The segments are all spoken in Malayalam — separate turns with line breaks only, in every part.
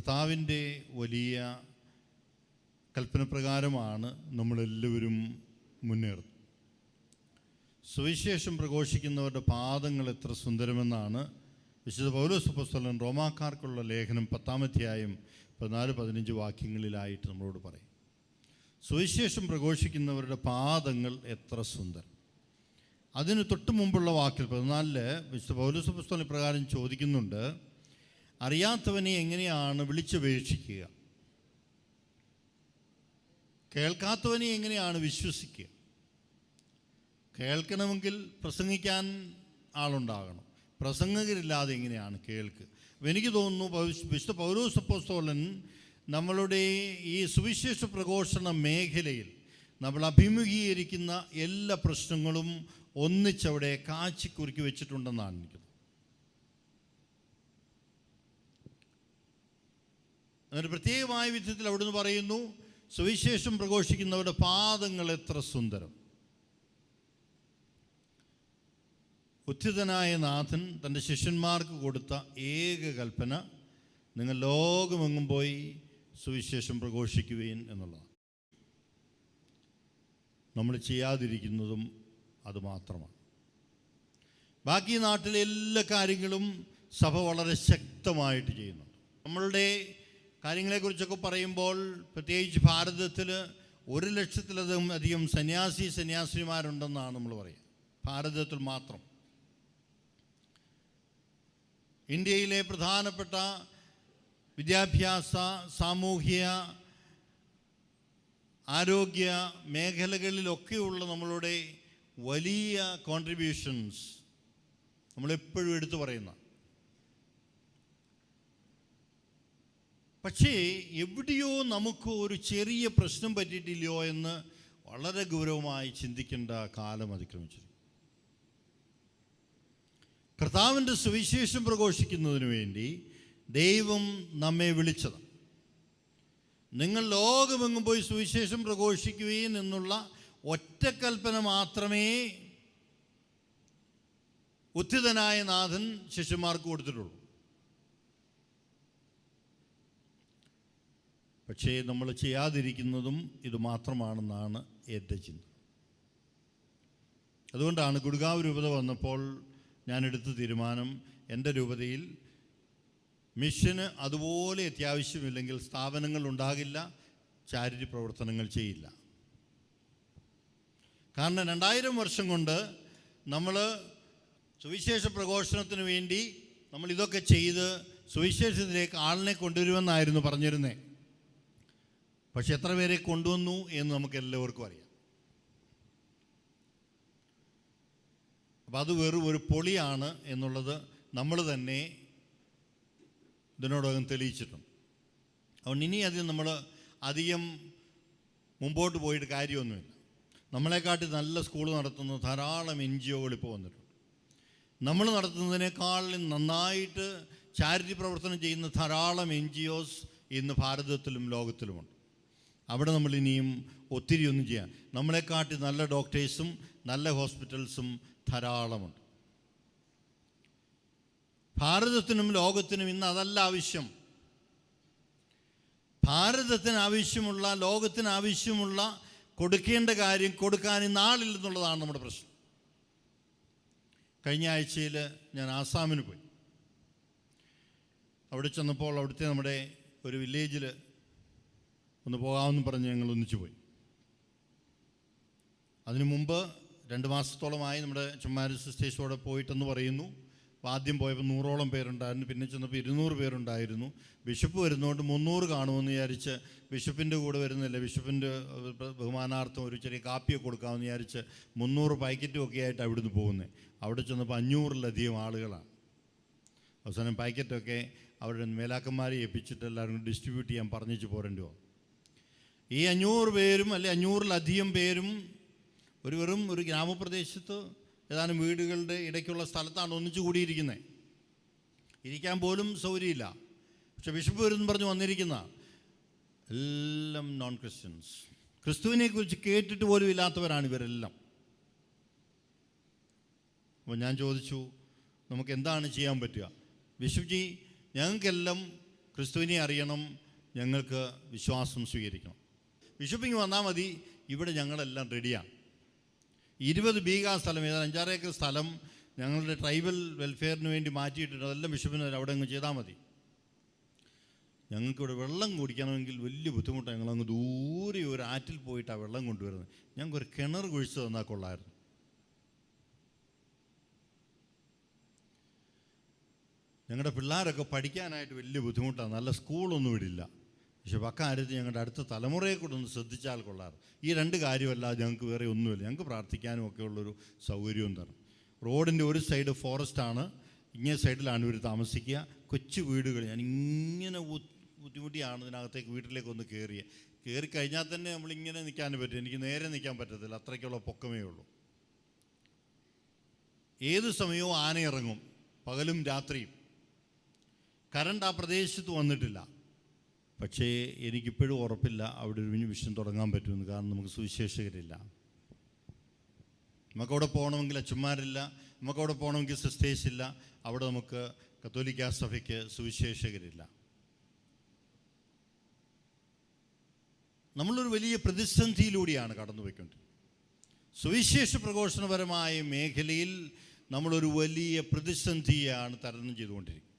കർത്താവിന്റെ വലിയ കൽപ്പനപ്രകാരമാണ് നമ്മളെല്ലാവരും മുന്നേറുന്നത്. സുവിശേഷം പ്രഘോഷിക്കുന്നവരുടെ പാദങ്ങൾ എത്ര സുന്ദരമെന്നാണ് വിശുദ്ധ പൗലോസ് പുസ്തകൻ റോമാക്കാർക്കുള്ള ലേഖനം പത്താമധ്യായം പതിനാല് പതിനഞ്ച് വാക്യങ്ങളിലായിട്ട് നമ്മളോട് പറയും. സുവിശേഷം പ്രഘോഷിക്കുന്നവരുടെ പാദങ്ങൾ എത്ര സുന്ദരം. അതിന് തൊട്ട് മുമ്പുള്ള വാക്കിൽ പതിനാലിൽ വിശുദ്ധ പൗലോസ് പ്രകാരം ചോദിക്കുന്നുണ്ട് അറിയാത്തവനെ എങ്ങനെയാണ് വിളിച്ചപേക്ഷിക്കുക? കേൾക്കാത്തവനെ എങ്ങനെയാണ് വിശ്വസിക്കുക? കേൾക്കണമെങ്കിൽ പ്രസംഗിക്കാൻ ആളുണ്ടാകണം. പ്രസംഗകരില്ലാതെ എങ്ങനെയാണ് കേൾക്ക് അപ്പം എനിക്ക് തോന്നുന്നു വിശുദ്ധ പൗരോസപ്പോസ്തോലൻ നമ്മളുടെ ഈ സുവിശേഷ പ്രഘോഷണ മേഖലയിൽ നമ്മൾ അഭിമുഖീകരിക്കുന്ന എല്ലാ പ്രശ്നങ്ങളും ഒന്നിച്ചവിടെ കാച്ചിക്കുറുക്കി വെച്ചിട്ടുണ്ടെന്നാണ് എനിക്ക് എന്നിട്ട് പ്രത്യേകമായ വിധത്തിൽ അവിടുന്ന് പറയുന്നു സുവിശേഷം പ്രഘോഷിക്കുന്നവരുടെ പാദങ്ങൾ എത്ര സുന്ദരം. ഉച്ചിതനായ നാഥൻ തന്റെ ശിഷ്യന്മാർക്ക് കൊടുത്ത ഏക കൽപ്പന നിങ്ങൾ ലോകമെങ്ങും പോയി സുവിശേഷം പ്രഘോഷിക്കുകയും എന്നുള്ളതാണ്. നമ്മൾ ചെയ്യാതിരിക്കുന്നതും അതുമാത്രമാണ് ബാക്കി നാട്ടിലെ എല്ലാ കാര്യങ്ങളും സഭ വളരെ ശക്തമായിട്ട് ചെയ്യുന്നുണ്ട്. നമ്മളുടെ കാര്യങ്ങളെക്കുറിച്ചൊക്കെ പറയുമ്പോൾ പ്രത്യേകിച്ച് ഭാരതത്തിൽ ഒരു ലക്ഷത്തിലധികം അധികം സന്യാസി സന്യാസിമാരുണ്ടെന്നാണ് നമ്മൾ പറയുക. ഭാരതത്തിൽ മാത്രം. ഇന്ത്യയിലെ പ്രധാനപ്പെട്ട വിദ്യാഭ്യാസ സാമൂഹ്യ ആരോഗ്യ മേഖലകളിലൊക്കെയുള്ള നമ്മളുടെ വലിയ കോൺട്രിബ്യൂഷൻസ് നമ്മളെപ്പോഴും എടുത്തു പറയുന്ന പക്ഷേ എവിടെയോ നമുക്ക് ഒരു ചെറിയ പ്രശ്നം പറ്റിയിട്ടില്ലയോ എന്ന് വളരെ ഗൗരവമായി ചിന്തിക്കേണ്ട കാലം അതിക്രമിച്ചിരിക്കും കർത്താവിന്റെ സുവിശേഷം പ്രഘോഷിക്കുന്നതിന് വേണ്ടി ദൈവം നമ്മെ വിളിച്ചത് നിങ്ങൾ ലോകമെങ്ങും പോയി സുവിശേഷം പ്രഘോഷിക്കുകയും എന്നുള്ള ഒറ്റക്കൽപ്പന മാത്രമേ ഉത്തിതനായ നാഥൻ ശിഷ്യന്മാർക്ക് കൊടുത്തിട്ടുള്ളൂ. പക്ഷേ നമ്മൾ ചെയ്യാതിരിക്കുന്നതും ഇത് മാത്രമാണെന്നാണ് എന്റെ ചിന്ത. അതുകൊണ്ടാണ് ഗുഡ്ഗാവ് രൂപത വന്നപ്പോൾ ഞാനെടുത്ത തീരുമാനം എന്റെ രൂപതയിൽ മിഷന് അതുപോലെ അത്യാവശ്യമില്ലെങ്കിൽ സ്ഥാപനങ്ങൾ ഉണ്ടാകില്ല ചാരിറ്റി പ്രവർത്തനങ്ങൾ ചെയ്യില്ല. കാരണം രണ്ടായിരം വർഷം കൊണ്ട് നമ്മൾ സുവിശേഷ പ്രഘോഷണത്തിന് വേണ്ടി നമ്മൾ ഇതൊക്കെ ചെയ്ത് സുവിശേഷത്തിലേക്ക് ആളിനെ കൊണ്ടുവരുമെന്നായിരുന്നു പറഞ്ഞിരുന്നത് പക്ഷെ എത്ര പേരെ കൊണ്ടുവന്നു എന്ന് നമുക്ക് എല്ലാവർക്കും അറിയാം. അപ്പം അത് വെറും ഒരു പൊളിയാണ് എന്നുള്ളത് നമ്മൾ തന്നെ ഇതിനോടകം തെളിയിച്ചിട്ടുണ്ട്. അതുകൊണ്ട് ഇനി അധികം നമ്മൾ അധികം മുമ്പോട്ട് പോയിട്ട് കാര്യമൊന്നുമില്ല. നമ്മളെക്കാട്ടി നല്ല സ്കൂൾ നടത്തുന്ന ധാരാളം എൻ ജി ഒകൾ ഇപ്പോൾ വന്നിട്ടുണ്ട്. നമ്മൾ നടത്തുന്നതിനേക്കാൾ നന്നായിട്ട് ചാരിറ്റി പ്രവർത്തനം ചെയ്യുന്ന ധാരാളം എൻ ജി ഒസ് ഇന്ന് ഭാരതത്തിലും ലോകത്തിലുമുണ്ട്. അവിടെ നമ്മൾ ഇനിയും ഒത്തിരി ഒന്നും ചെയ്യാം. നമ്മളെക്കാട്ടി നല്ല ഡോക്ടേഴ്സും നല്ല ഹോസ്പിറ്റൽസും ധാരാളമുണ്ട്. ഭാരതത്തിനും ലോകത്തിനും ഇന്ന് അതല്ല ആവശ്യം. ഭാരതത്തിന് ആവശ്യമുള്ള ലോകത്തിന് ആവശ്യമുള്ള കൊടുക്കേണ്ട കാര്യം കൊടുക്കാൻ ഇന്ന് നമ്മുടെ പ്രശ്നം. കഴിഞ്ഞ ആഴ്ചയിൽ ഞാൻ ആസാമിന് പോയി. അവിടെ ചെന്നപ്പോൾ അവിടുത്തെ നമ്മുടെ ഒരു വില്ലേജിൽ ഒന്ന് പോകാമെന്ന് പറഞ്ഞ് ഞങ്ങൾ ഒന്നിച്ചു പോയി. അതിനു മുമ്പ് രണ്ട് മാസത്തോളമായി നമ്മുടെ ചുമ്മാരി സിസ്റ്റേഴ്സോടെ പോയിട്ടെന്ന് പറയുന്നു. ആദ്യം പോയപ്പോൾ നൂറോളം പേരുണ്ടായിരുന്നു. പിന്നെ ചെന്നപ്പോൾ ഇരുന്നൂറ് പേരുണ്ടായിരുന്നു. ബിഷപ്പ് വരുന്നതുകൊണ്ട് മുന്നൂറ് കാണുമെന്ന് വിചാരിച്ച് ബിഷപ്പിന്റെ കൂടെ വരുന്നില്ല. ബിഷപ്പിന്റെ ബഹുമാനാർത്ഥം ഒരു ചെറിയ കാപ്പിയൊക്കെ കൊടുക്കാമെന്ന് വിചാരിച്ച് മുന്നൂറ് പാക്കറ്റും ഒക്കെ ആയിട്ട് അവിടുന്ന് പോകുന്നത് അവിടെ ചെന്നപ്പോൾ അഞ്ഞൂറിലധികം ആളുകളാണ്. അവസാനം പാക്കറ്റൊക്കെ അവരുടെ മേലാക്കന്മാരെ ഏൽപ്പിച്ചിട്ട് എല്ലാവരും ഡിസ്ട്രിബ്യൂട്ട് ചെയ്യാൻ പറഞ്ഞിച്ച് പോരേണ്ടി വന്നു. ഈ അഞ്ഞൂറ് പേരും അല്ലെ അഞ്ഞൂറിലധികം പേരും ഒരു വെറും ഒരു ഗ്രാമപ്രദേശത്ത് ഏതാനും വീടുകളുടെ ഇടയ്ക്കുള്ള സ്ഥലത്താണ് ഒന്നിച്ചു കൂടിയിരിക്കുന്നത് ഇരിക്കാൻ പോലും സൗകര്യമില്ല. പക്ഷെ ബിഷപ്പ് വരുന്നു പറഞ്ഞ് വന്നിരിക്കുന്ന എല്ലാം നോൺ ക്രിസ്ത്യൻസ് ക്രിസ്തുവിനെ കുറിച്ച് കേട്ടിട്ട് പോലും ഇല്ലാത്തവരാണ് ഇവരെല്ലാം. അപ്പോൾ ഞാൻ ചോദിച്ചു നമുക്ക് എന്താണ് ചെയ്യാൻ പറ്റുക? ബിഷപ്ജി ഞങ്ങൾക്കെല്ലാം ക്രിസ്തുവിനെ അറിയണം. ഞങ്ങൾക്ക് വിശ്വാസം സ്വീകരിക്കണം. ബിഷപ്പിങ് വന്നാൽ മതി. ഇവിടെ ഞങ്ങളെല്ലാം റെഡിയാണ് ഇരുപത് ബീഗ സ്ഥലം അഞ്ചാറ് ഏക്കർ സ്ഥലം ഞങ്ങളുടെ ട്രൈബൽ വെൽഫെയറിന് വേണ്ടി മാറ്റിയിട്ടുണ്ട്. അതെല്ലാം ബിഷപ്പിന് അവിടെ അങ്ങ് ചെയ്താൽ മതി. ഞങ്ങൾക്കിവിടെ വെള്ളം കുടിക്കണമെങ്കിൽ വലിയ ബുദ്ധിമുട്ടാണ് ഞങ്ങൾ ഞങ്ങളങ്ങ് ദൂരെ ഒരു ആറ്റിൽ പോയിട്ടാണ് വെള്ളം കൊണ്ടുവരുന്നത്. ഞങ്ങൾക്കൊരു കിണർ കുഴിച്ച് തന്നാൽ കൊള്ളായിരുന്നു ഞങ്ങളുടെ പിള്ളേരൊക്കെ പഠിക്കാനായിട്ട് വലിയ ബുദ്ധിമുട്ടാണ് നല്ല സ്കൂളൊന്നും ഇടില്ല പക്ഷെ അക്കാര്യത്തിൽ ഞങ്ങളുടെ അടുത്ത തലമുറയെ കൂടെ ഒന്ന് ശ്രദ്ധിച്ചാൽ കൊള്ളാറ്. ഈ രണ്ട് കാര്യമല്ലാതെ ഞങ്ങൾക്ക് വേറെ ഒന്നുമില്ല. ഞങ്ങൾക്ക് പ്രാർത്ഥിക്കാനും ഒക്കെ ഉള്ളൊരു സൗകര്യവും തരണം. റോഡിന്റെ ഒരു സൈഡ് ഫോറസ്റ്റാണ്. ഇങ്ങേ സൈഡിലാണ് ഇവർ താമസിക്കുക. കൊച്ചു വീടുകൾ. ഞാൻ ഇങ്ങനെ ബുദ്ധിമുട്ടിയാണ് ഇതിനകത്തേക്ക് വീട്ടിലേക്ക് ഒന്ന് കയറിയ കയറി കഴിഞ്ഞാൽ തന്നെ നമ്മളിങ്ങനെ നിൽക്കാൻ പറ്റും. എനിക്ക് നേരെ നിൽക്കാൻ പറ്റത്തില്ല. അത്രയ്ക്കുള്ള പൊക്കമേ ഉള്ളൂ. ഏത് സമയവും ആന ഇറങ്ങും പകലും രാത്രിയും. കറണ്ട് ആ പ്രദേശത്ത് വന്നിട്ടില്ല. പക്ഷേ എനിക്കിപ്പോഴും ഉറപ്പില്ല അവിടെ ഒരു മിഷൻ തുടങ്ങാൻ പറ്റുമെന്ന്. കാരണം നമുക്ക് സുവിശേഷകരില്ല. നമുക്കവിടെ പോകണമെങ്കിൽ അച്ഛന്മാരില്ല. നമുക്കവിടെ പോകണമെങ്കിൽ സിസ്റ്റേഴ്സ് ഇല്ല അവിടെ നമുക്ക് കത്തോലിക്ക സഭയ്ക്ക് സുവിശേഷകരില്ല. നമ്മളൊരു വലിയ പ്രതിസന്ധിയിലൂടെയാണ് കടന്നുപോയിക്കൊണ്ടിരിക്കുന്നത്. സുവിശേഷ പ്രഘോഷണപരമായ മേഖലയിൽ നമ്മളൊരു വലിയ പ്രതിസന്ധിയാണ് തരണം ചെയ്തുകൊണ്ടിരിക്കുന്നത്.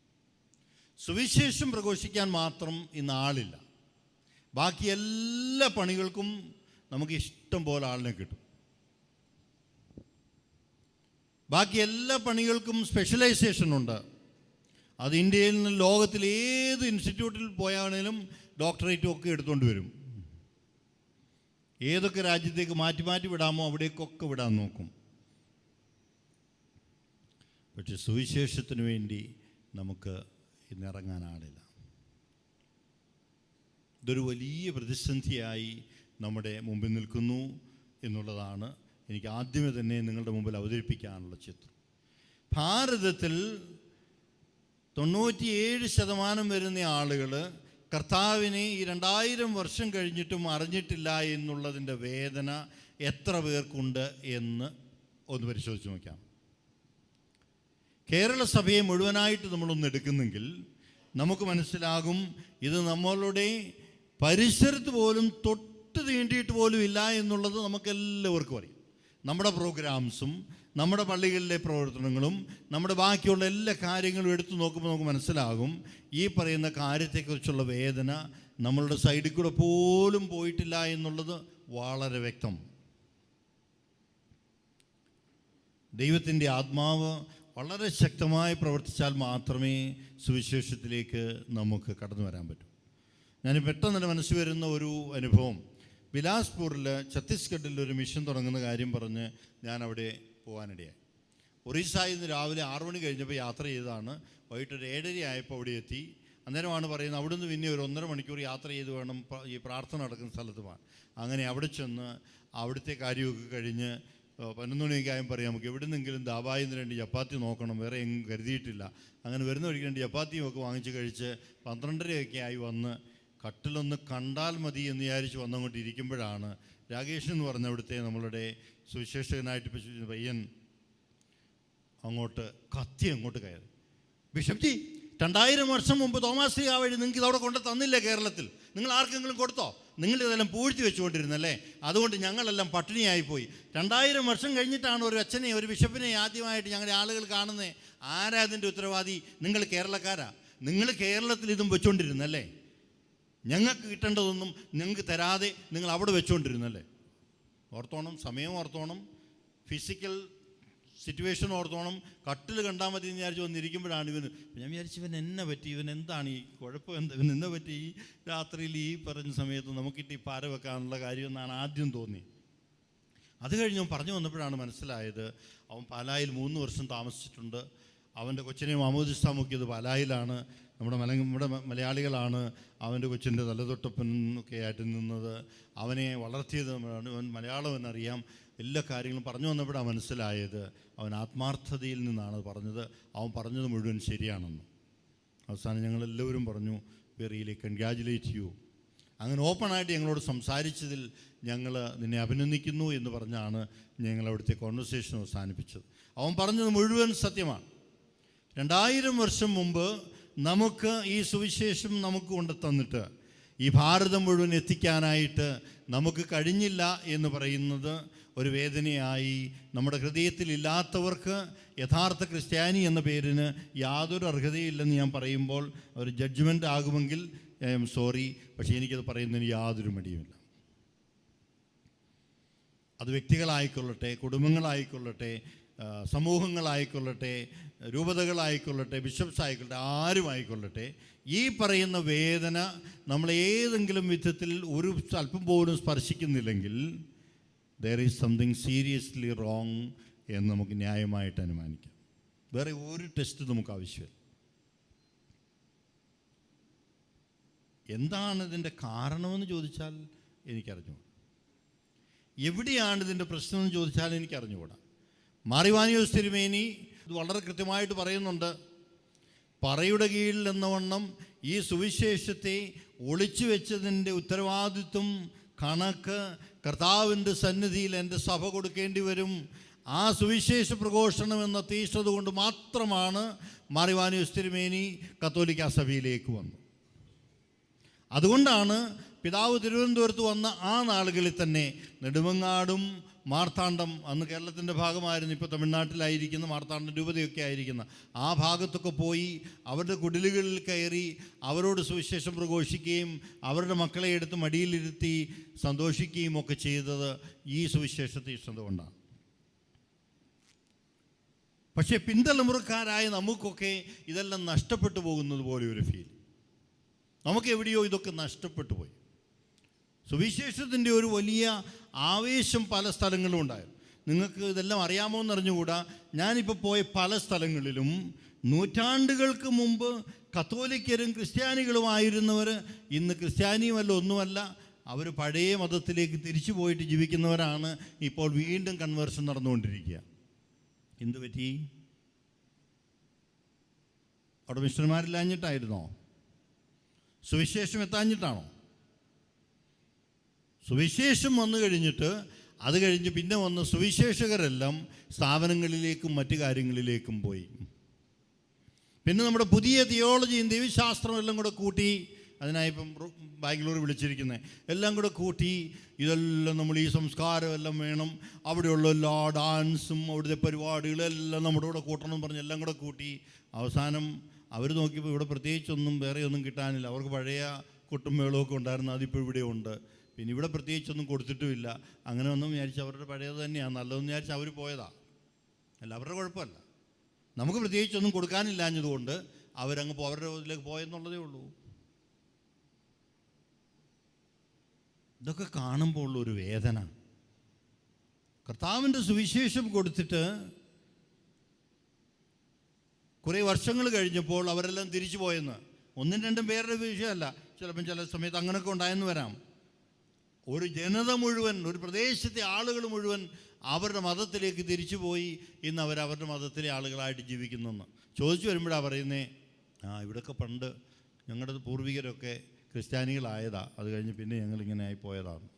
സുവിശേഷം പ്രഘോഷിക്കാൻ മാത്രം ഇന്ന് ആളില്ല. ബാക്കി എല്ലാ പണികൾക്കും നമുക്ക് ഇഷ്ടം പോലെ ആളിനെ കിട്ടും. ബാക്കി എല്ലാ പണികൾക്കും സ്പെഷ്യലൈസേഷൻ ഉണ്ട്. അത് ഇന്ത്യയിൽ നിന്ന് ലോകത്തിൽ ഏത് ഇൻസ്റ്റിറ്റ്യൂട്ടിൽ പോയാണേലും ഡോക്ടറേറ്റും ഒക്കെ എടുത്തുകൊണ്ട് വരും. ഏതൊക്കെ രാജ്യത്തേക്ക് മാറ്റി മാറ്റി വിടാമോ അവിടേക്കൊക്കെ വിടാൻ നോക്കും. പക്ഷെ സുവിശേഷത്തിന് വേണ്ടി നമുക്ക് ഇന്ന് ഇറങ്ങാൻ ആളില്ല. ഇതൊരു വലിയ പ്രതിസന്ധിയായി നമ്മുടെ മുമ്പിൽ നിൽക്കുന്നു എന്നുള്ളതാണ് എനിക്ക് ആദ്യമേ തന്നെ നിങ്ങളുടെ മുമ്പിൽ അവതരിപ്പിക്കാനുള്ള ചിത്രം. ഭാരതത്തിൽ തൊണ്ണൂറ്റിയേഴ് ശതമാനം വരുന്ന ആളുകൾ കർത്താവിനെ ഈ രണ്ടായിരം വർഷം കഴിഞ്ഞിട്ടും അറിഞ്ഞിട്ടില്ല എന്നുള്ളതിന്റെ വേദന എത്ര പേർക്കുണ്ട് എന്ന് ഒന്ന് പരിശോധിച്ച് നോക്കാം കേരള സഭയെ മുഴുവനായിട്ട് നമ്മളൊന്ന് എടുക്കുന്നെങ്കിൽ നമുക്ക് മനസ്സിലാകും ഇത് നമ്മളുടെ പരിസരത്ത് പോലും തൊട്ട് തീണ്ടിയിട്ട് പോലും ഇല്ല എന്നുള്ളത് നമുക്കെല്ലാവർക്കും അറിയാം. നമ്മുടെ പ്രോഗ്രാംസും നമ്മുടെ പള്ളികളിലെ പ്രവർത്തനങ്ങളും നമ്മുടെ ബാക്കിയുള്ള എല്ലാ കാര്യങ്ങളും എടുത്തു നോക്കുമ്പോൾ നമുക്ക് മനസ്സിലാകും ഈ പറയുന്ന കാര്യത്തെക്കുറിച്ചുള്ള വേദന നമ്മളുടെ സൈഡിൽ കൂടെ പോലും പോയിട്ടില്ല എന്നുള്ളത് വളരെ വ്യക്തം. ദൈവത്തിന്റെ ആത്മാവ് വളരെ ശക്തമായി പ്രവർത്തിച്ചാൽ മാത്രമേ സുവിശേഷത്തിലേക്ക് നമുക്ക് കടന്നു വരാൻ പറ്റൂ. ഞാൻ പെട്ടെന്ന് തന്നെ മനസ്സിൽ വരുന്ന ഒരു അനുഭവം. ബിലാസ്പൂരിൽ ഛത്തീസ്ഗഡിൽ ഒരു മിഷൻ തുടങ്ങുന്ന കാര്യം പറഞ്ഞ് ഞാൻ അവിടെ പോകാനിടയായി. ഒറീസായിൽ നിന്ന് രാവിലെ ആറു മണി കഴിഞ്ഞപ്പോൾ യാത്ര ചെയ്തതാണ്. വൈകിട്ട് ഒരു ഏഴര ആയപ്പോൾ അവിടെ എത്തി. അന്നേരമാണ് പറയുന്നത് അവിടുന്ന് പിന്നെ ഒരു ഒന്നര മണിക്കൂർ യാത്ര ചെയ്ത് വേണം ഈ പ്രാർത്ഥന നടക്കുന്ന സ്ഥലത്ത് പോകാൻ. അങ്ങനെ അവിടെ ചെന്ന് അവിടുത്തെ കാര്യമൊക്കെ കഴിഞ്ഞ് പതിനൊന്ന് മണിയൊക്കെ ആയും പറയാം നമുക്ക് എവിടെ നിന്നെങ്കിലും ദാബായിൽ നിന്ന് രണ്ട് ചപ്പാത്തി നോക്കണം വേറെ എങ്ങും കരുതിയിട്ടില്ല. അങ്ങനെ വരുന്ന വഴിക്ക് രണ്ട് ചപ്പാത്തിയും ഒക്കെ വാങ്ങിച്ച് കഴിച്ച് പന്ത്രണ്ടരയൊക്കെ ആയി വന്ന് കട്ടിലൊന്ന് കണ്ടാൽ മതി എന്ന് വിചാരിച്ച് വന്നങ്ങോട്ട് ഇരിക്കുമ്പോഴാണ് രാകേഷ് എന്ന് പറഞ്ഞ അവിടുത്തെ നമ്മളുടെ സുവിശേഷകനായിട്ട് പയ്യൻ അങ്ങോട്ട് കത്തി അങ്ങോട്ട് കയറി. ബിഷപ്പ് ജി രണ്ടായിരം വർഷം മുമ്പ് തോമാശ്രീ വഴി നിങ്ങൾക്ക് ഇതവിടെ കൊണ്ട് തന്നില്ലേ കേരളത്തിൽ? നിങ്ങൾ ആർക്കെങ്കിലും കൊടുത്തോ? നിങ്ങൾ ഇതെല്ലാം പൂഴ്ത്തി വെച്ചുകൊണ്ടിരുന്നല്ലേ? അതുകൊണ്ട് ഞങ്ങളെല്ലാം പട്ടിണിയായിപ്പോയി. രണ്ടായിരം വർഷം കഴിഞ്ഞിട്ടാണ് ഒരു അച്ഛനെ ഒരു ബിഷപ്പിനെ ആദ്യമായിട്ട് ഞങ്ങളുടെ ആളുകൾ കാണുന്നത് ആരാ അതിന്റെ ഉത്തരവാദി? നിങ്ങൾ കേരളക്കാരാ. നിങ്ങൾ കേരളത്തിൽ ഇതും വെച്ചുകൊണ്ടിരുന്നല്ലേ ഞങ്ങൾക്ക് കിട്ടേണ്ടതൊന്നും നിങ്ങൾക്ക് തരാതെ നിങ്ങൾ അവിടെ വെച്ചുകൊണ്ടിരുന്നല്ലേ ഓർത്തോണം സമയം ഓർത്തോണം. ഫിസിക്കൽ സിറ്റുവേഷൻ ഓർത്തോണം കട്ടിൽ കണ്ടാൽ മതി എന്ന് വിചാരിച്ച് വന്നിരിക്കുമ്പോഴാണ് ഇവന്. ഞാൻ വിചാരിച്ചു ഇവൻ എന്നെ പറ്റി ഇവൻ എന്താണ് ഈ കുഴപ്പം എന്താ? ഇവൻ എന്നെ പറ്റി ഈ രാത്രിയിൽ ഈ പറഞ്ഞ സമയത്ത് നമുക്കിട്ട് ഈ പാര വെക്കാനുള്ള കാര്യം എന്നാണ് ആദ്യം തോന്നി അത് കഴിഞ്ഞ് പറഞ്ഞു വന്നപ്പോഴാണ് മനസ്സിലായത് അവൻ പാലായിൽ മൂന്ന് വർഷം താമസിച്ചിട്ടുണ്ട്. അവന്റെ കൊച്ചിനെ മാമോദിസ്ത മുക്കിയത് പാലായിലാണ്. നമ്മുടെ മല നമ്മുടെ മലയാളികളാണ് അവന്റെ കൊച്ചിന്റെ തലതൊട്ടപ്പൻ ഒക്കെ ആയിട്ട് നിന്നത്. അവനെ വളർത്തിയത്. അവൻ മലയാളം എന്നറിയാം. എല്ലാ കാര്യങ്ങളും പറഞ്ഞു വന്നപ്പോഴാണ് മനസ്സിലായത് അവൻ ആത്മാർത്ഥതയിൽ നിന്നാണ് പറഞ്ഞത്. അവൻ പറഞ്ഞത് മുഴുവൻ ശരിയാണെന്ന്. അവസാനം ഞങ്ങളെല്ലാവരും പറഞ്ഞു വെറിയിലെ റിയലി കൺഗ്രാജുലേറ്റ് യു അങ്ങനെ ഓപ്പണായിട്ട് ഞങ്ങളോട് സംസാരിച്ചതിൽ ഞങ്ങൾ നിന്നെ അഭിനന്ദിക്കുന്നു എന്ന് പറഞ്ഞാണ് ഞങ്ങൾ അവിടുത്തെ കോൺവെർസേഷൻ അവസാനിപ്പിച്ചത്. അവൻ പറഞ്ഞത് മുഴുവൻ സത്യമാണ്. രണ്ടായിരം വർഷം മുമ്പ് നമുക്ക് ഈ സുവിശേഷം നമുക്ക് കൊണ്ട് തന്നിട്ട് ഈ ഭാരതം മുഴുവൻ എത്തിക്കാനായിട്ട് നമുക്ക് കഴിഞ്ഞില്ല എന്ന് പറയുന്നത് ഒരു വേദനയായി. നമ്മുടെ ഹൃദയത്തിൽ ഇല്ലാത്തവർക്ക് യഥാർത്ഥ ക്രിസ്ത്യാനി എന്ന പേരിന് യാതൊരു അർഹതയില്ലെന്ന് ഞാൻ പറയുമ്പോൾ ഒരു ജഡ്ജ്മെന്റ് ആകുമെങ്കിൽ ഐ എം സോറി പക്ഷേ എനിക്കത് പറയുന്നതിന് യാതൊരു മടിയുമില്ല. അത് വ്യക്തികളായിക്കൊള്ളട്ടെ കുടുംബങ്ങളായിക്കൊള്ളട്ടെ സമൂഹങ്ങളായിക്കൊള്ളട്ടെ രൂപതകളായിക്കൊള്ളട്ടെ ബിഷപ്സ് ആയിക്കൊള്ളട്ടെ ആരും ആയിക്കൊള്ളട്ടെ ഈ പറയുന്ന വേദന നമ്മൾ ഏതെങ്കിലും വിധത്തിൽ ഒരു അല്പം പോലും സ്പർശിക്കുന്നില്ലെങ്കിൽ there is something seriously wrong എന്ന് നമുക്ക് ന്യായമായിട്ട് അനുമാനിക്കാം. വേറെ ഒരു ടെസ്റ്റ് നമുക്ക് ആവശ്യമില്ല. എന്താണ് ഇതിന്റെ കാരണമെന്ന് ചോദിച്ചാൽ എനിക്കറിഞ്ഞു എവിടെയാണ് ഇതിന്റെ പ്രശ്നം എന്ന് ചോദിച്ചാൽ എനിക്കറിഞ്ഞുകൂടാ. മാറിവാനിയോസ് തിരുമേനി ഇത് വളരെ കൃത്യമായിട്ട് പറയുന്നുണ്ട്. പറയുടെ കീഴിൽ എന്നവണ്ണം ഈ സുവിശേഷത്തെ ഒളിച്ചു വെച്ചതിന്റെ ഉത്തരവാദിത്വം കണക്ക് കർത്താവിന്റെ സന്നിധിയിൽ എന്റെ സഭ കൊടുക്കേണ്ടി വരും. ആ സുവിശേഷ പ്രഘോഷണം എന്ന തീഷ്ണത കൊണ്ട് മാത്രമാണ് മാറിവാനിയോസ് തിരുമേനി കത്തോലിക്ക സഭയിലേക്ക് വന്നത്. അതുകൊണ്ടാണ് പിതാവ് തിരുവനന്തപുരത്ത് വന്ന ആ നാളുകളിൽ തന്നെ നെടുമങ്ങാടും മാർത്താണ്ഡം അന്ന് കേരളത്തിന്റെ ഭാഗമായിരുന്നു ഇപ്പോൾ തമിഴ്നാട്ടിലായിരിക്കുന്ന മാർത്താണ്ഡം രൂപതയൊക്കെ ആയിരിക്കുന്ന. ആ ഭാഗത്തൊക്കെ പോയി അവരുടെ കുടിലുകളിൽ കയറി അവരോട് സുവിശേഷം പ്രഘോഷിക്കുകയും അവരുടെ മക്കളെ എടുത്ത് മടിയിലിരുത്തി സന്തോഷിക്കുകയും ഒക്കെ ചെയ്തത് ഈ സുവിശേഷ തീഷ്ണത കൊണ്ടാണ്. പക്ഷേ പിന്തലമുറക്കാരായ നമുക്കൊക്കെ ഇതെല്ലാം നഷ്ടപ്പെട്ടു പോകുന്നത് പോലെ ഒരു ഫീൽ നമുക്ക് എവിടെയോ ഇതൊക്കെ നഷ്ടപ്പെട്ടു പോയി. സുവിശേഷത്തിന്റെ ഒരു വലിയ ആവേശം പല സ്ഥലങ്ങളിലും ഉണ്ടായിരുന്നു നിങ്ങൾക്ക് ഇതെല്ലാം അറിയാമോ എന്നറിഞ്ഞുകൂടാ? ഞാനിപ്പോൾ പോയ പല സ്ഥലങ്ങളിലും നൂറ്റാണ്ടുകൾക്ക് മുമ്പ് കത്തോലിക്കരും ക്രിസ്ത്യാനികളുമായിരുന്നവർ ഇന്ന് ക്രിസ്ത്യാനിയുമല്ല ഒന്നുമല്ല അവർ പഴയ മതത്തിലേക്ക് തിരിച്ചു പോയിട്ട് ജീവിക്കുന്നവരാണ് ഇപ്പോൾ വീണ്ടും കൺവേർഷൻ നടന്നുകൊണ്ടിരിക്കുക. എന്ത് പറ്റി? അവിടെ മിഷണന്മാരില്ലാഞ്ഞിട്ടായിരുന്നോ സുവിശേഷം എത്താഞ്ഞിട്ടാണോ? സുവിശേഷം വന്നു കഴിഞ്ഞിട്ട് അത് കഴിഞ്ഞ് പിന്നെ വന്ന സുവിശേഷകരെല്ലാം സ്ഥാപനങ്ങളിലേക്കും മറ്റു കാര്യങ്ങളിലേക്കും പോയി. പിന്നെ നമ്മുടെ പുതിയ തിയോളജിയും ദൈവശാസ്ത്രവും എല്ലാം കൂടെ കൂട്ടി അതിനായിപ്പം ബാംഗ്ലൂർ വിളിച്ചിരിക്കുന്നത് എല്ലാം കൂടെ കൂട്ടി ഇതെല്ലാം നമ്മൾ ഈ സംസ്കാരം എല്ലാം വേണം. അവിടെയുള്ള എല്ലാ ഡാൻസും അവിടുത്തെ പരിപാടികളെല്ലാം നമ്മുടെ കൂടെ കൂട്ടണം എന്ന് പറഞ്ഞ് എല്ലാം കൂടെ കൂട്ടി. അവസാനം അവർ നോക്കിയപ്പോൾ ഇവിടെ പ്രത്യേകിച്ചൊന്നും വേറെ ഒന്നും കിട്ടാനില്ല. അവർക്ക് പഴയ കൊട്ടും ഉണ്ടായിരുന്നു. അതിപ്പോൾ ഇവിടെ ഉണ്ട് പിന്നെ ഇവിടെ പ്രത്യേകിച്ചൊന്നും കൊടുത്തിട്ടുമില്ല. അങ്ങനെ ഒന്നും വിചാരിച്ച് അവരുടെ പഴയത് തന്നെയാണ്. നല്ലതെന്ന് വിചാരിച്ച് അവർ പോയതാ. അല്ല അവരുടെ കുഴപ്പമല്ല. നമുക്ക് പ്രത്യേകിച്ചൊന്നും കൊടുക്കാനില്ലാഞ്ഞതുകൊണ്ട് അവരങ്ങ് അവരുടെ ഇതിലേക്ക് പോയെന്നുള്ളതേ ഉള്ളൂ. ഇതൊക്കെ കാണുമ്പോൾ ഉള്ളൊരു വേദന. കർത്താവിന്റെ സുവിശേഷം കൊടുത്തിട്ട് കുറേ വർഷങ്ങൾ കഴിഞ്ഞപ്പോൾ അവരെല്ലാം തിരിച്ചു പോയെന്ന്. ഒന്നും രണ്ടും പേരുടെ വിഷയമല്ല. ചിലപ്പം ചില സമയത്ത് അങ്ങനെയൊക്കെ ഉണ്ടായെന്ന് വരാം. ഒരു ജനത മുഴുവൻ ഒരു പ്രദേശത്തെ ആളുകൾ മുഴുവൻ അവരുടെ മതത്തിലേക്ക് തിരിച്ചു പോയി ഇന്ന് അവർ അവരുടെ മതത്തിലെ ആളുകളായിട്ട് ജീവിക്കുന്നെന്ന്. ചോദിച്ചു വരുമ്പോഴാണ് പറയുന്നേ ആ ഇവിടെയൊക്കെ പണ്ട് ഞങ്ങളുടെ പൂർവികരൊക്കെ ക്രിസ്ത്യാനികളായതാ. അത് കഴിഞ്ഞ് പിന്നെ ഞങ്ങളിങ്ങനെ ആയിപ്പോയതാണ്.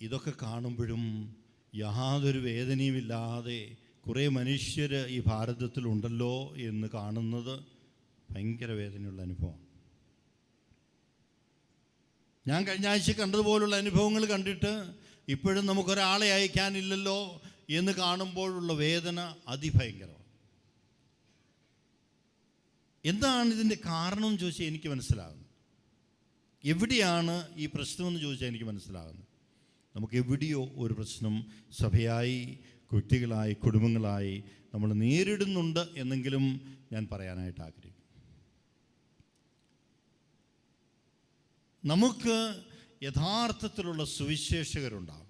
ഇതൊക്കെ കാണുമ്പോഴും യാതൊരു വേദനയുമില്ലാതെ കുറേ മനുഷ്യർ ഈ ഭാരതത്തിലുണ്ടല്ലോ എന്ന് കാണുന്നത് ഭയങ്കര വേദനയുള്ള അനുഭവം ഞാൻ കഴിഞ്ഞ ആഴ്ച കണ്ടതുപോലുള്ള അനുഭവങ്ങൾ കണ്ടിട്ട് ഇപ്പോഴും നമുക്കൊരാളെ അയക്കാനില്ലല്ലോ എന്ന് കാണുമ്പോഴുള്ള വേദന അതിഭയങ്കരമാണ്. എന്താണ് ഇതിന്റെ കാരണം എന്ന് ചോദിച്ചാൽ എനിക്ക് മനസ്സിലാകുന്നത് എവിടെയാണ് ഈ പ്രശ്നമെന്ന് ചോദിച്ചാൽ എനിക്ക് മനസ്സിലാകുന്നത് നമുക്ക് എവിടെയോ ഒരു പ്രശ്നം സഭയായി കുട്ടികളായി കുടുംബങ്ങളായി നമ്മൾ നേരിടുന്നുണ്ട് എന്നെങ്കിലും ഞാൻ പറയാനായിട്ട് ആഗ്രഹിക്കുന്നു. നമുക്ക് യഥാർത്ഥത്തിലുള്ള സുവിശേഷകരുണ്ടാവും.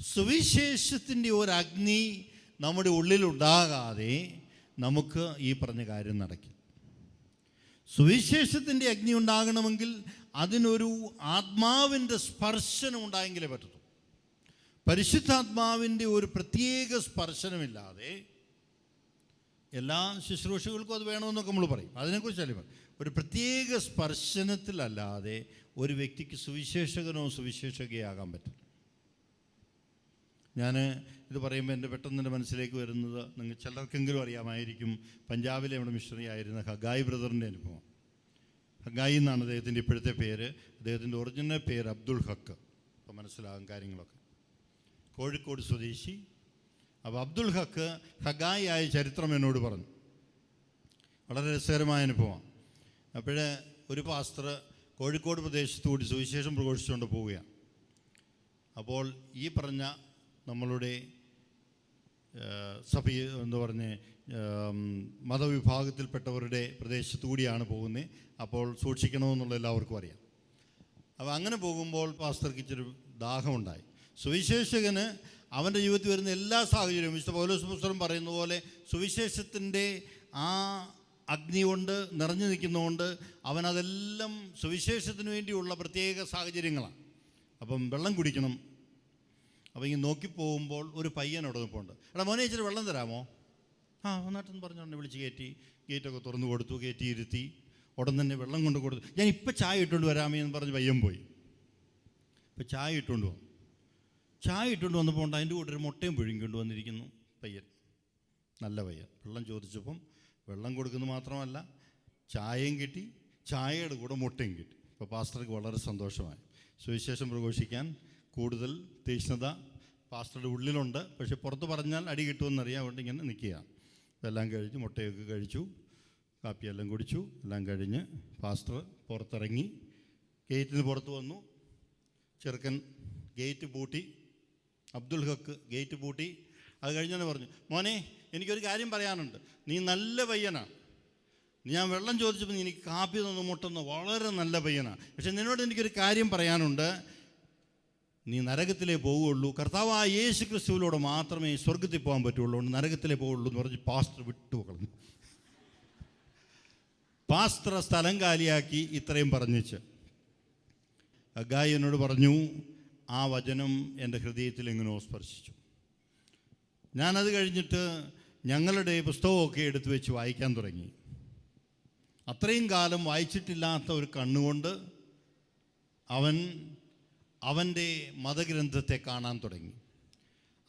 സുവിശേഷത്തിന്റെ ഒരു അഗ്നി നമ്മുടെ ഉള്ളിലുണ്ടാകാതെ നമുക്ക് ഈ പറഞ്ഞ കാര്യം നടക്കും സുവിശേഷത്തിന്റെ അഗ്നി ഉണ്ടാകണമെങ്കിൽ അതിനൊരു ആത്മാവിന്റെ സ്പർശനം ഉണ്ടായെങ്കിലേ പറ്റത്തുള്ളൂ. പരിശുദ്ധാത്മാവിന്റെ ഒരു പ്രത്യേക സ്പർശനമില്ലാതെ എല്ലാ ശുശ്രൂഷകൾക്കും അത് വേണമെന്നൊക്കെ നമ്മൾ പറയും. അതിനെക്കുറിച്ചല്ലേ പറയും ഒരു പ്രത്യേക സ്പർശനത്തിലല്ലാതെ ഒരു വ്യക്തിക്ക് സുവിശേഷകനോ സുവിശേഷകയാകാൻ പറ്റും ഞാൻ ഇത് പറയുമ്പോൾ എന്റെ പെട്ടെന്ന് എന്റെ മനസ്സിലേക്ക് വരുന്നത് നിങ്ങൾ ചിലർക്കെങ്കിലും അറിയാമായിരിക്കും പഞ്ചാബിലെ നമ്മുടെ മിഷണറി ആയിരുന്ന ഹഗായി ബ്രദറിന്റെ അനുഭവം. ഹഗായി എന്നാണ് അദ്ദേഹത്തിന്റെ ഇപ്പോഴത്തെ പേര്. അദ്ദേഹത്തിന്റെ ഒറിജിനൽ പേര് അബ്ദുൾ ഹക്ക്. അപ്പോൾ മനസ്സിലാകും കാര്യങ്ങളൊക്കെ. കോഴിക്കോട് സ്വദേശി. അപ്പോൾ അബ്ദുൾ ഹക്ക് ഹഗായി ആയ ചരിത്രം എന്നോട് പറഞ്ഞു. വളരെ രസകരമായ അനുഭവം അപ്പോഴേ ഒരു പാസ്റ്റർ കോഴിക്കോട് പ്രദേശത്തുകൂടി സുവിശേഷം പ്രഘോഷിച്ചുകൊണ്ട് പോവുകയാണ്. അപ്പോൾ ഈ പറഞ്ഞ നമ്മളുടെ സഭ എന്ന് പറഞ്ഞ് മതവിഭാഗത്തിൽപ്പെട്ടവരുടെ മതവിഭാഗത്തിൽപ്പെട്ടവരുടെ പ്രദേശത്തുകൂടിയാണ് പോകുന്നത്. അപ്പോൾ സൂക്ഷിക്കണമെന്നുള്ള എല്ലാവർക്കും അറിയാം. അപ്പോൾ അങ്ങനെ പോകുമ്പോൾ പാസ്റ്റർക്ക് ഇച്ചിരി ദാഹമുണ്ടായി. സുവിശേഷകന് അവന്റെ ജീവിതത്തിൽ വരുന്ന എല്ലാ സാഹചര്യവും വിശുദ്ധ പൗലോസ് പുസ്തകം പറയുന്ന പോലെ സുവിശേഷത്തിന്റെ ആ അഗ്നി കൊണ്ട് നിറഞ്ഞു നിൽക്കുന്നതുകൊണ്ട് അവനതെല്ലാം സുവിശേഷത്തിന് വേണ്ടിയുള്ള പ്രത്യേക സാഹചര്യങ്ങളാണ്. അപ്പം വെള്ളം കുടിക്കണം. അപ്പം ഇങ്ങനെ നോക്കിപ്പോകുമ്പോൾ ഒരു പയ്യൻ അവിടെ നിൽപ്പുണ്ട്. എടാ മോനെ ഇച്ചിരി വെള്ളം തരാമോ? ആ വന്നാട്ടെന്ന് പറഞ്ഞോണ്ട് വിളിച്ച് കയറ്റി. ഗേറ്റൊക്കെ തുറന്നു കൊടുത്തു കയറ്റി ഇരുത്തി ഉടൻ തന്നെ വെള്ളം കൊണ്ട് കൊടുത്തു. ഞാൻ ഇപ്പം ചായ ഇട്ടുകൊണ്ട് വരാമേ എന്ന് പറഞ്ഞ് പയ്യൻ പോയി. ഇപ്പം ചായ ഇട്ടുകൊണ്ട് വന്നു. ചായ ഇട്ടുകൊണ്ട് വന്നപ്പോൾ ഉണ്ട് അതിന്റെ കൂടെ ഒരു മുട്ടയും പുഴുങ്ങിക്കൊണ്ട് വന്നിരിക്കുന്നു പയ്യൻ. നല്ല പയ്യൻ. വെള്ളം ചോദിച്ചപ്പം വെള്ളം കൊടുക്കുന്നത് മാത്രമല്ല ചായയും കിട്ടി ചായയുടെ കൂടെ മുട്ടയും കിട്ടി. ഇപ്പോൾ പാസ്റ്റർക്ക് വളരെ സന്തോഷമായി. സുവിശേഷം പ്രഘോഷിക്കാൻ കൂടുതൽ തീക്ഷ്ണത പാസ്റ്ററുടെ ഉള്ളിലുണ്ട്. പക്ഷേ പുറത്ത് പറഞ്ഞാൽ അടി കിട്ടുമെന്നറിയാൻ വേണ്ടി ഇങ്ങനെ നിൽക്കുക. ഇതെല്ലാം കഴിച്ച് മുട്ടയൊക്കെ കഴിച്ചു കാപ്പിയെല്ലാം കുടിച്ചു എല്ലാം കഴിഞ്ഞ് പാസ്റ്റർ പുറത്തിറങ്ങി. ഗേറ്റിന് പുറത്ത് വന്നു. ചെറുക്കൻ ഗേറ്റ് പൂട്ടി. അബ്ദുൽ ഹക്ക് ഗേറ്റ് പൂട്ടി. അത് കഴിഞ്ഞാൽ പറഞ്ഞു മോനെ എനിക്കൊരു കാര്യം പറയാനുണ്ട്. നീ നല്ല പയ്യനാണ് ഞാൻ വെള്ളം ചോദിച്ചപ്പോൾ നീ എനിക്ക് കാപ്പി തന്നു മുട്ടുന്ന. വളരെ നല്ല പയ്യനാണ് പക്ഷെ നിന്നോട് എനിക്കൊരു കാര്യം പറയാനുണ്ട്. നീ നരകത്തിലേ പോവുകയുള്ളൂ. കർത്താവ് ആ യേശു ക്രിസ്തുവിലൂടെ മാത്രമേ സ്വർഗത്തിൽ പോകാൻ പറ്റുള്ളൂ നരകത്തിലേ പോവുള്ളൂ എന്ന് പറഞ്ഞ് പാസ്റ്റർ വിട്ടു കളഞ്ഞു പാസ്റ്റർ സ്ഥലം കാലിയാക്കി ഇത്രയും പറഞ്ഞിച്ച്. എന്നോട് പറഞ്ഞു ആ വചനം എന്റെ ഹൃദയത്തിൽ എങ്ങനെയോ സ്പർശിച്ചു. ഞാനത് കഴിഞ്ഞിട്ട് ഞങ്ങളുടെ പുസ്തകമൊക്കെ എടുത്തു വെച്ച് വായിക്കാൻ തുടങ്ങി. അത്രയും കാലം വായിച്ചിട്ടില്ലാത്ത ഒരു കണ്ണുകൊണ്ട് അവൻ അവന്റെ മതഗ്രന്ഥത്തെ കാണാൻ തുടങ്ങി.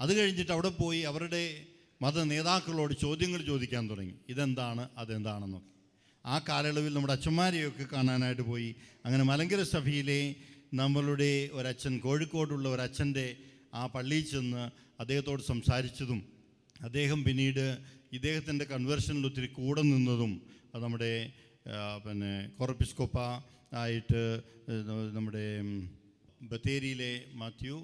അത് കഴിഞ്ഞിട്ട് അവിടെ പോയി അവരുടെ മത നേതാക്കളോട് ചോദ്യങ്ങൾ ചോദിക്കാൻ തുടങ്ങി. ഇതെന്താണ്? അതെന്താണെന്നൊക്കെ ആ കാലയളവിൽ നമ്മുടെ അച്ഛന്മാരെയൊക്കെ കാണാനായിട്ട് പോയി. അങ്ങനെ മലങ്കര സഭയിലെ നമ്മളുടെ ഒരച്ഛൻ കോഴിക്കോടുള്ള ഒരച്ഛന്റെ ആ പള്ളിയിൽ ചെന്ന് അദ്ദേഹത്തോട് സംസാരിച്ചതും അദ്ദേഹം പിന്നീട് ഇദ്ദേഹത്തിന്റെ കൺവെർഷനിൽ ഒത്തിരി കൂടെ നിന്നതും അത് നമ്മുടെ പിന്നെ കൊറപ്പിസ്കോപ്പ ആയിട്ട് നമ്മുടെ ബത്തേരിയിലെ മാത്യു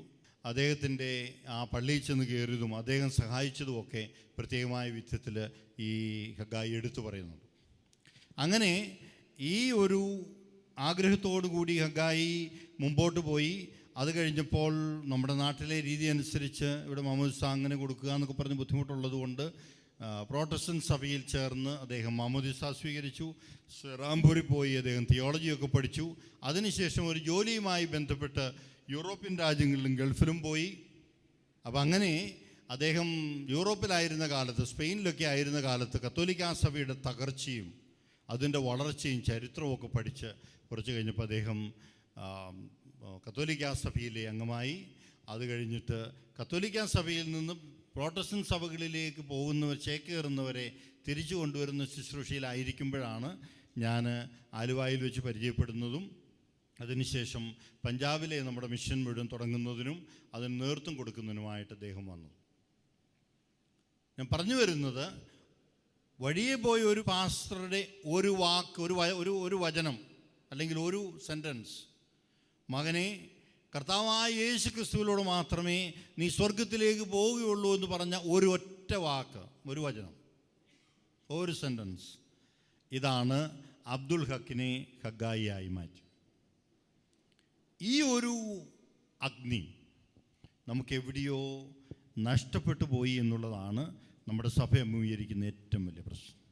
അദ്ദേഹത്തിന്റെ ആ പള്ളിയിൽ ചെന്ന് കയറിയതും അദ്ദേഹം സഹായിച്ചതുമൊക്കെ പ്രത്യേകമായ വിധത്തിൽ ഈ ഹഗായി എടുത്തു പറയുന്നുണ്ട്. അങ്ങനെ ഈ ഒരു ആഗ്രഹത്തോടു കൂടി ഹഗായി മുമ്പോട്ട് പോയി. അത് കഴിഞ്ഞപ്പോൾ നമ്മുടെ നാട്ടിലെ രീതി അനുസരിച്ച് ഇവിടെ മാമോദിസ അങ്ങനെ കൊടുക്കുക എന്നൊക്കെ പറഞ്ഞ് ബുദ്ധിമുട്ടുള്ളത് കൊണ്ട് പ്രോട്ടസ്റ്റൻ സഭയിൽ ചേർന്ന് അദ്ദേഹം മാമോദിസ സ്വീകരിച്ചു. സെറാംപൂരി പോയി അദ്ദേഹം തിയോളജിയൊക്കെ പഠിച്ചു. അതിനുശേഷം ഒരു ജോലിയുമായി ബന്ധപ്പെട്ട് യൂറോപ്യൻ രാജ്യങ്ങളിലും ഗൾഫിലും പോയി. അപ്പം അങ്ങനെ അദ്ദേഹം യൂറോപ്പിലായിരുന്ന കാലത്ത് സ്പെയിനിലൊക്കെ ആയിരുന്ന കാലത്ത് കത്തോലിക്കാ സഭയുടെ തകർച്ചയും അതിന്റെ വളർച്ചയും ചരിത്രവും ഒക്കെ പഠിച്ച് കുറച്ച് കഴിഞ്ഞപ്പോൾ അദ്ദേഹം കത്തോലിക്കാ സഭയിലെ അംഗമായി. അത് കഴിഞ്ഞിട്ട് കത്തോലിക്കാ സഭയിൽ നിന്ന് പ്രോട്ടസ്റ്റന്റ് സഭകളിലേക്ക് പോകുന്നവർ ചേക്കേറുന്നവരെ തിരിച്ചു കൊണ്ടുവരുന്ന ശുശ്രൂഷയിലായിരിക്കുമ്പോഴാണ് ഞാൻ ആലുവായിൽ വെച്ച് പരിചയപ്പെടുന്നതും അതിനുശേഷം പഞ്ചാബിലെ നമ്മുടെ മിഷൻ മുഴുവൻ തുടങ്ങുന്നതിനും അതിന് നേതൃത്വം കൊടുക്കുന്നതിനുമായിട്ട് അദ്ദേഹം വന്നു. ഞാൻ പറഞ്ഞു വരുന്നത് വഴിയെ പോയ ഒരു പാസ്റ്ററുടെ ഒരു വാക്ക് ഒരു ഒരു ഒരു വചനം അല്ലെങ്കിൽ ഒരു സെന്റൻസ് മകനെ കർത്താവായ യേശു ക്രിസ്തുവിനോട് മാത്രമേ നീ സ്വർഗത്തിലേക്ക് പോവുകയുള്ളൂ എന്ന് പറഞ്ഞ ഒരു ഒറ്റ വാക്ക് ഒരു വചനം ഒരു സെന്റൻസ് ഇതാണ് അബ്ദുൽ ഹക്കിനെ ഹഗായിയായി മാറ്റി. ഈ ഒരു അഗ്നി നമുക്ക് എവിടെയോ നഷ്ടപ്പെട്ടു പോയി എന്നുള്ളതാണ് നമ്മുടെ സഭ അഭിമുഖീകരിക്കുന്ന ഏറ്റവും വലിയ പ്രശ്നം.